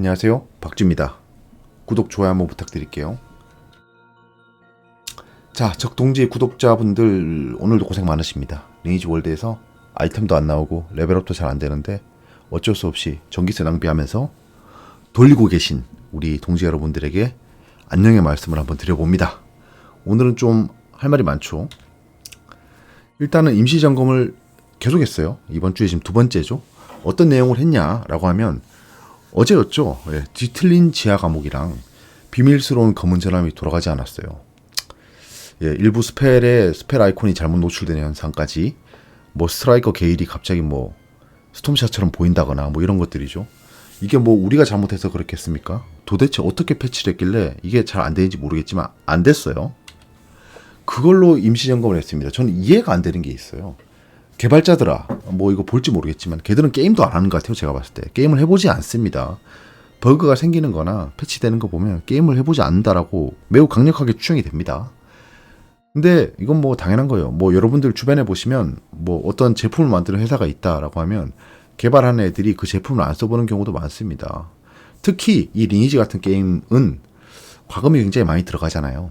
안녕하세요. 박주입니다. 구독, 좋아요 한번 부탁드릴게요. 자, 적동지 구독자분들 오늘도 고생 많으십니다. 리니지 월드에서 아이템도 안 나오고 레벨업도 잘 안 되는데 어쩔 수 없이 전기세 낭비하면서 돌리고 계신 우리 동지 여러분들에게 안녕의 말씀을 한번 드려봅니다. 오늘은 좀 할 말이 많죠. 일단은 임시 점검을 계속했어요. 이번 주에 지금 두 번째죠. 어떤 내용을 했냐라고 하면 어제였죠. 예, 뒤틀린 지하 감옥이랑 비밀스러운 검은 전함이 돌아가지 않았어요. 예, 일부 스펠의 스펠 아이콘이 잘못 노출되는 현상까지 뭐 스트라이커 게일이 갑자기 뭐 스톰샷처럼 보인다거나 뭐 이런 것들이죠. 이게 뭐 우리가 잘못해서 그렇겠습니까? 도대체 어떻게 패치를 했길래 이게 잘 안 되는지 모르겠지만 안 됐어요. 그걸로 임시 점검을 했습니다. 저는 이해가 안 되는 게 있어요. 개발자들아, 뭐 이거 볼지 모르겠지만 걔들은 게임도 안 하는 것 같아요. 제가 봤을 때 게임을 해보지 않습니다. 버그가 생기는 거나 패치되는 거 보면 게임을 해보지 않는다라고 매우 강력하게 추정이 됩니다. 근데 이건 뭐 당연한 거예요. 뭐 여러분들 주변에 보시면 뭐 어떤 제품을 만드는 회사가 있다라고 하면 개발하는 애들이 그 제품을 안 써보는 경우도 많습니다. 특히 이 리니지 같은 게임은 과금이 굉장히 많이 들어가잖아요.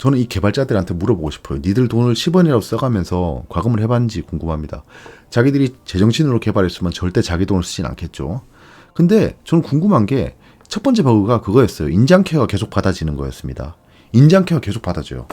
저는 이 개발자들한테 물어보고 싶어요. 니들 돈을 10원이라도 써가면서 과금을 해봤는지 궁금합니다. 자기들이 제정신으로 개발했으면 절대 자기 돈을 쓰진 않겠죠. 근데 저는 궁금한 게 첫 번째 버그가 그거였어요. 인장케어가 계속 받아지는 거였습니다. 인장케어가 계속 받아져요.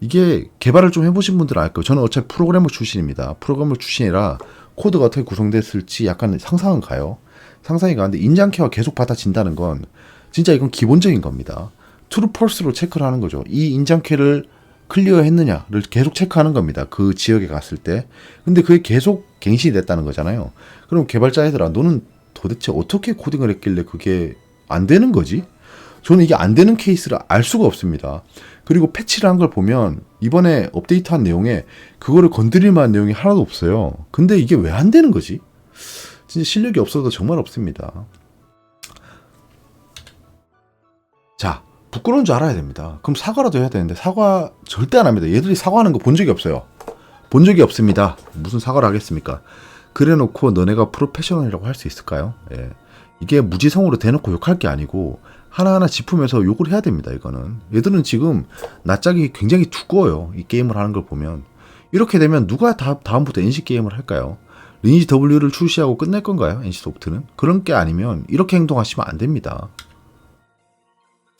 이게 개발을 좀 해보신 분들 알 거예요. 저는 어차피 프로그래머 출신입니다. 프로그래머 출신이라 코드가 어떻게 구성됐을지 약간 상상은 가요. 상상이 가는데 인장케어가 계속 받아진다는 건 진짜 이건 기본적인 겁니다. 트루펄스로 체크를 하는 거죠. 이 인장캐를 클리어 했느냐를 계속 체크하는 겁니다. 그 지역에 갔을 때. 근데 그게 계속 갱신이 됐다는 거잖아요. 그럼 개발자 애들아, 너는 도대체 어떻게 코딩을 했길래 그게 안 되는 거지? 저는 이게 안 되는 케이스를 알 수가 없습니다. 그리고 패치를 한 걸 보면 이번에 업데이트한 내용에 그거를 건드릴 만한 내용이 하나도 없어요. 근데 이게 왜 안 되는 거지? 진짜 실력이 없어도 정말 없습니다. 부끄러운 줄 알아야 됩니다. 그럼 사과라도 해야 되는데 사과 절대 안 합니다. 얘들이 사과하는 거 본 적이 없어요. 본 적이 없습니다. 무슨 사과를 하겠습니까? 그래놓고 너네가 프로페셔널이라고 할 수 있을까요? 예. 이게 무지성으로 대놓고 욕할 게 아니고 하나하나 짚으면서 욕을 해야 됩니다. 이거는 얘들은 지금 낯짝이 굉장히 두꺼워요. 이 게임을 하는 걸 보면 이렇게 되면 누가 다, 다음부터 NC 게임을 할까요? 리니지 W를 출시하고 끝낼 건가요? NC 소프트는 그런 게 아니면 이렇게 행동하시면 안 됩니다.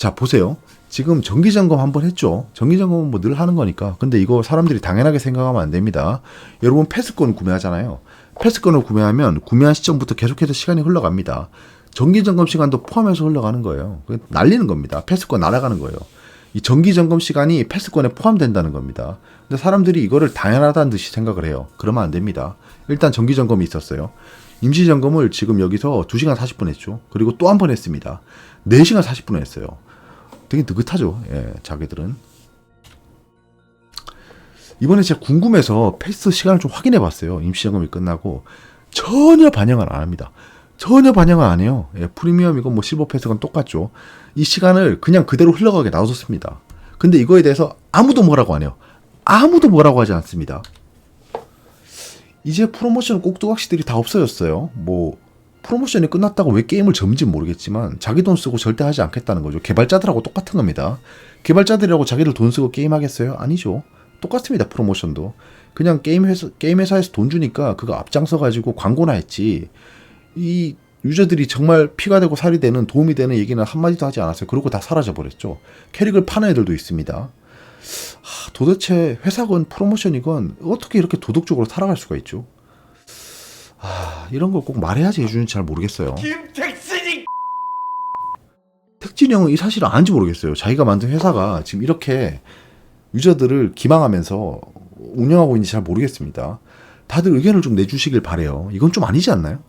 자 보세요. 지금 정기 점검 한번 했죠. 정기 점검은 뭐 늘 하는 거니까. 근데 이거 사람들이 당연하게 생각하면 안 됩니다. 여러분 패스권 구매하잖아요. 패스권을 구매하면 구매한 시점부터 계속해서 시간이 흘러갑니다. 정기 점검 시간도 포함해서 흘러가는 거예요. 그 날리는 겁니다. 패스권 날아가는 거예요. 이 정기 점검 시간이 패스권에 포함된다는 겁니다. 근데 사람들이 이거를 당연하다는 듯이 생각을 해요. 그러면 안 됩니다. 일단 정기 점검이 있었어요. 임시 점검을 지금 여기서 2시간 40분 했죠. 그리고 또 한 번 했습니다. 4시간 40분 했어요. 되게 느긋하죠. 예, 자기들은. 이번에 제가 궁금해서 패스 시간을 좀 확인해 봤어요. 임시 점검이 끝나고 전혀 반영을 안 합니다. 전혀 반영을 안 해요. 예, 프리미엄이건 뭐 실버 패스건 똑같죠. 이 시간을 그냥 그대로 흘러가게 놔뒀습니다. 근데 이거에 대해서 아무도 뭐라고 안 해요. 아무도 뭐라고 하지 않습니다. 이제 프로모션 꼭두각시들이 다 없어졌어요. 뭐 프로모션이 끝났다고 왜 게임을 접는지 모르겠지만 자기 돈 쓰고 절대 하지 않겠다는 거죠. 개발자들하고 똑같은 겁니다. 개발자들이라고 자기들 돈 쓰고 게임 하겠어요? 아니죠. 똑같습니다. 프로모션도 그냥 게임 회사 게임 회사에서 돈 주니까 그거 앞장서 가지고 광고나 했지. 이 유저들이 정말 피가 되고 살이 되는 도움이 되는 얘기는 한마디도 하지 않았어요. 그러고 다 사라져 버렸죠. 캐릭을 파는 애들도 있습니다. 하, 도대체 회사건 프로모션이건 어떻게 이렇게 도덕적으로 살아갈 수가 있죠? 아, 이런 걸 꼭 말해야지 해주는지 잘 모르겠어요. 김택신이 택진이 형은 이 사실을 아는지 모르겠어요. 자기가 만든 회사가 지금 이렇게 유저들을 기망하면서 운영하고 있는지 잘 모르겠습니다. 다들 의견을 좀 내주시길 바래요. 이건 좀 아니지 않나요?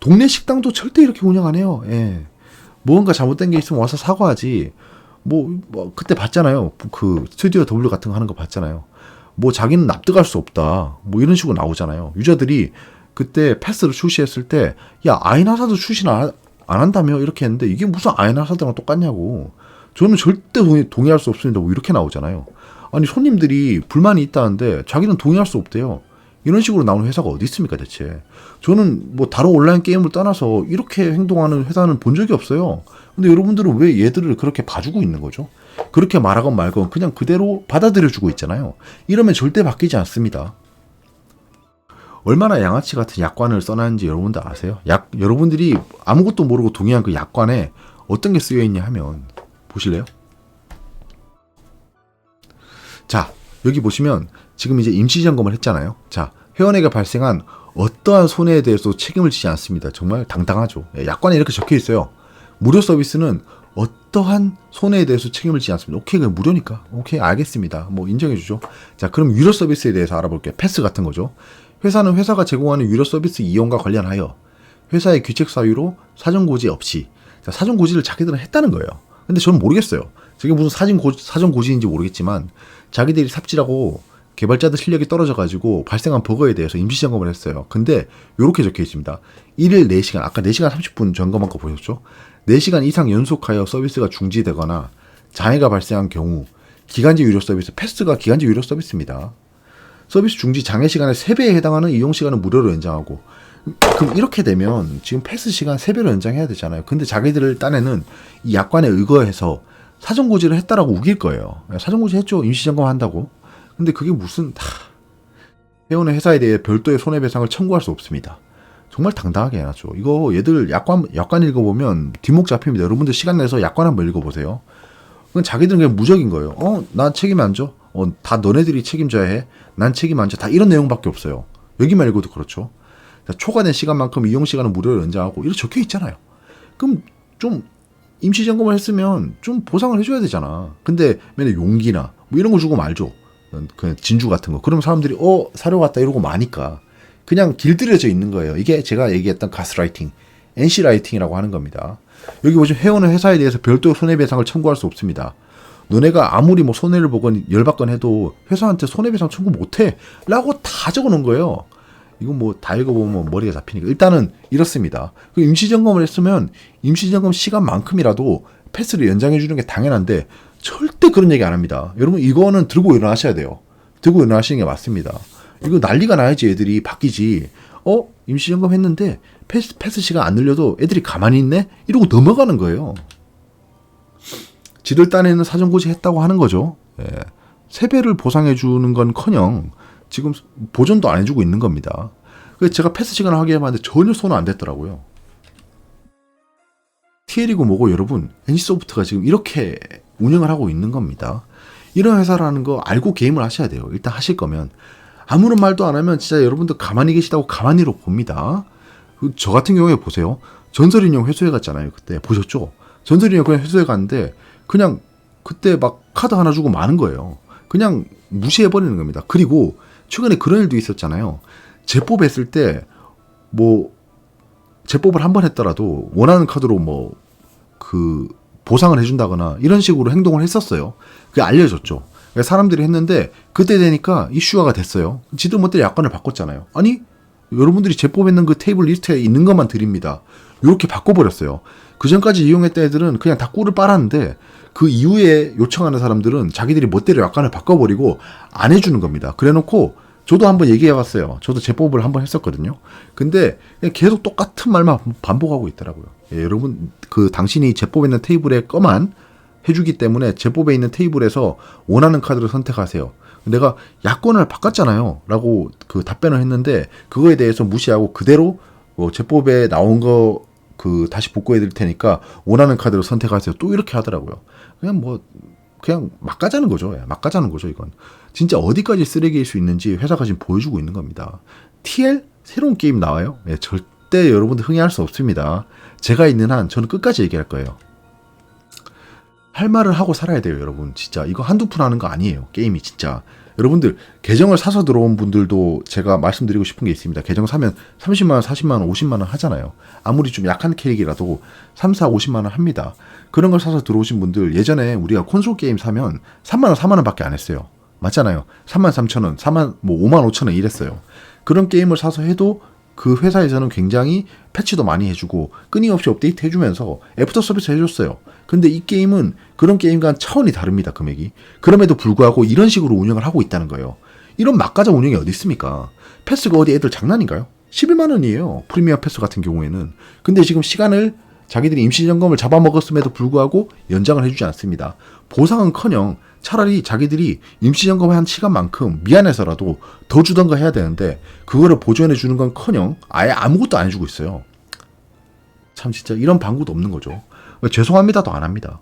동네 식당도 절대 이렇게 운영 안 해요. 예. 무언가 잘못된 게 있으면 와서 사과하지. 뭐, 뭐 그때 봤잖아요. 그 스튜디오 W 같은 거 하는 거 봤잖아요. 뭐 자기는 납득할 수 없다. 뭐 이런 식으로 나오잖아요. 유저들이 그때 패스를 출시했을 때, 야, 아이나사도 출시는 안, 안 한다며? 이렇게 했는데, 이게 무슨 아이나사드랑 똑같냐고. 저는 절대 동의, 동의 할 수 없습니다. 뭐 이렇게 나오잖아요. 아니, 손님들이 불만이 있다는데, 자기는 동의할 수 없대요. 이런 식으로 나오는 회사가 어디 있습니까 대체? 저는 뭐 다른 온라인 게임을 떠나서 이렇게 행동하는 회사는 본 적이 없어요. 근데 여러분들은 왜 얘들을 그렇게 봐주고 있는 거죠? 그렇게 말하건 말건 그냥 그대로 받아들여주고 있잖아요. 이러면 절대 바뀌지 않습니다. 얼마나 양아치 같은 약관을 써놨는지 여러분들 아세요? 약 여러분들이 아무것도 모르고 동의한 그 약관에 어떤 게 쓰여 있냐 하면 보실래요? 자 여기 보시면 지금 이제 임시 점검을 했잖아요. 자 회원에게 발생한 어떠한 손해에 대해서 책임을 지지 않습니다. 정말 당당하죠. 예, 약관에 이렇게 적혀 있어요. 무료 서비스는 어떠한 손해에 대해서 책임을 지지 않습니다. 오케이, 그냥 무료니까. 오케이, 알겠습니다. 뭐 인정해 주죠. 자, 그럼 유료 서비스에 대해서 알아볼게요. 패스 같은 거죠. 회사는 회사가 제공하는 유료 서비스 이용과 관련하여 회사의 규칙 사유로 사전 고지 없이 자, 사전 고지를 자기들은 했다는 거예요. 근데 저는 모르겠어요. 저게 무슨 사전 고 사전 고지인지 모르겠지만 자기들이 삽질하고 개발자들 실력이 떨어져가지고 발생한 버거에 대해서 임시 점검을 했어요. 근데 이렇게 적혀 있습니다. 1일 4시간, 아까 4시간 30분 점검한 거 보셨죠? 4시간 이상 연속하여 서비스가 중지되거나 장애가 발생한 경우 기간제 유료 서비스, 패스가 기간제 유료 서비스입니다. 서비스 중지 장애 시간의 3배에 해당하는 이용 시간은 무료로 연장하고 그럼 이렇게 되면 지금 패스 시간 3배로 연장해야 되잖아요. 근데 자기들을 딴에는 이 약관에 의거해서 사전 고지를 했다라고 우길 거예요. 사전 고지 했죠. 임시 점검 한다고. 근데 그게 무슨 하, 회원의 회사에 대해 별도의 손해배상을 청구할 수 없습니다. 정말 당당하게 해놨죠. 이거 얘들 약관 약관 읽어보면 뒷목 잡힙니다. 여러분들 시간 내서 약관 한번 읽어보세요. 그건 자기들은 그냥 무적인 거예요. 어, 난 책임 안 져. 어, 다 너네들이 책임져야 해. 난 책임 안 져. 다 이런 내용밖에 없어요. 여기만 읽어도 그렇죠. 자, 초과된 시간만큼 이용 시간은 무료로 연장하고 이렇게 적혀 있잖아요. 그럼 좀 임시 점검을 했으면 좀 보상을 해줘야 되잖아. 근데 맨날 용기나 뭐 이런 거 주고 말죠. 그냥 진주 같은 거. 그럼 사람들이 어 사려 갔다 이러고 마니까 그냥 길들여져 있는 거예요. 이게 제가 얘기했던 가스라이팅, NC 라이팅이라고 하는 겁니다. 여기 보시면 회원은 회사에 대해서 별도 손해배상을 청구할 수 없습니다. 너네가 아무리 뭐 손해를 보건 열받건 해도 회사한테 손해배상 청구 못해 라고 다 적어놓은 거예요. 이건 뭐 다 읽어보면 머리가 잡히니까 일단은 이렇습니다. 그 임시점검을 했으면 임시점검 시간만큼이라도 패스를 연장해 주는 게 당연한데 절대 그런 얘기 안 합니다. 여러분 이거는 들고 일어나셔야 돼요. 들고 일어나시는 게 맞습니다. 이거 난리가 나야지 애들이 바뀌지. 어 임시점검 했는데 패스 패스 시간 안 늘려도 애들이 가만히 있네 이러고 넘어가는 거예요. 지들 딴에는 사전 고지 했다고 하는 거죠. 예. 세배를 보상해 주는 건커녕 지금 보전도 안 해주고 있는 겁니다. 그래서 제가 패스 시간을 확인해봤는데 전혀 손은 안 댔더라고요. TL이고 뭐고 여러분 NC소프트가 지금 이렇게 운영을 하고 있는 겁니다. 이런 회사라는 거 알고 게임을 하셔야 돼요. 일단 하실 거면 아무런 말도 안 하면 진짜 여러분들 가만히 계시다고 가만히로 봅니다. 그저 같은 경우에 보세요. 전설인형 회수해 갔잖아요. 그때 보셨죠? 전설인형 그냥 회수해 갔는데 그냥 그때 막 카드 하나 주고 마는 거예요. 그냥 무시해 버리는 겁니다. 그리고 최근에 그런 일도 있었잖아요. 재법했을 때뭐 재법을 한 번 했더라도 원하는 카드로 뭐 그 보상을 해준다거나 이런 식으로 행동을 했었어요. 그게 알려졌죠. 사람들이 했는데 그때 되니까 이슈화가 됐어요. 지들 못들 약관을 바꿨잖아요. 아니 여러분들이 재법했는 그 테이블 리스트에 있는 것만 드립니다. 이렇게 바꿔버렸어요. 그 전까지 이용했던 애들은 그냥 다 꿀을 빨았는데 그 이후에 요청하는 사람들은 자기들이 멋대로 약관을 바꿔버리고 안 해주는 겁니다. 그래놓고 저도 한번 얘기해봤어요. 저도 재법을 한번 했었거든요. 근데 계속 똑같은 말만 반복하고 있더라고요. 예, 여러분 그 당신이 재법에 있는 테이블에 꺼만 해주기 때문에 재법에 있는 테이블에서 원하는 카드를 선택하세요. 내가 야권을 바꿨잖아요. 라고 그 답변을 했는데 그거에 대해서 무시하고 그대로 뭐 재법에 나온 거 그 다시 복구해 드릴 테니까 원하는 카드를 선택하세요. 또 이렇게 하더라고요. 그냥 뭐 그냥 막 가자는 거죠. 예, 막 가자는 거죠, 이건. 진짜 어디까지 쓰레기일 수 있는지 회사가 지금 보여주고 있는 겁니다. TL 새로운 게임 나와요? 예, 절대 여러분들 흥해할 수 없습니다. 제가 있는 한 저는 끝까지 얘기할 거예요. 할 말을 하고 살아야 돼요, 여러분. 진짜 이거 한두 푼 하는 거 아니에요. 게임이 진짜. 여러분들 계정을 사서 들어온 분들도 제가 말씀드리고 싶은 게 있습니다. 계정 사면 30만 원, 40만 원, 50만 원 하잖아요. 아무리 좀 약한 캐릭이라도 3, 4, 50만 원 합니다. 그런 걸 사서 들어오신 분들 예전에 우리가 콘솔 게임 사면 3만 원, 4만 원밖에 안 했어요. 맞잖아요. 3만 3천 원, 4만 뭐 5만 5천 원 이랬어요. 그런 게임을 사서 해도 그 회사에서는 굉장히 패치도 많이 해주고 끊임없이 업데이트 해주면서 애프터 서비스 해줬어요. 근데 이 게임은 그런 게임과는 차원이 다릅니다, 금액이. 그럼에도 불구하고 이런 식으로 운영을 하고 있다는 거예요. 이런 막가자 운영이 어디 있습니까? 패스가 어디 애들 장난인가요? 11만 원이에요. 프리미어 패스 같은 경우에는. 근데 지금 시간을 자기들이 임시 점검을 잡아먹었음에도 불구하고 연장을 해주지 않습니다. 보상은커녕 차라리 자기들이 임시 점검한 시간만큼 미안해서라도 더 주던가 해야 되는데 그거를 보존해 주는 건커녕 아예 아무것도 안 해주고 있어요. 참 진짜 이런 방구도 없는 거죠. 죄송합니다도 안 합니다.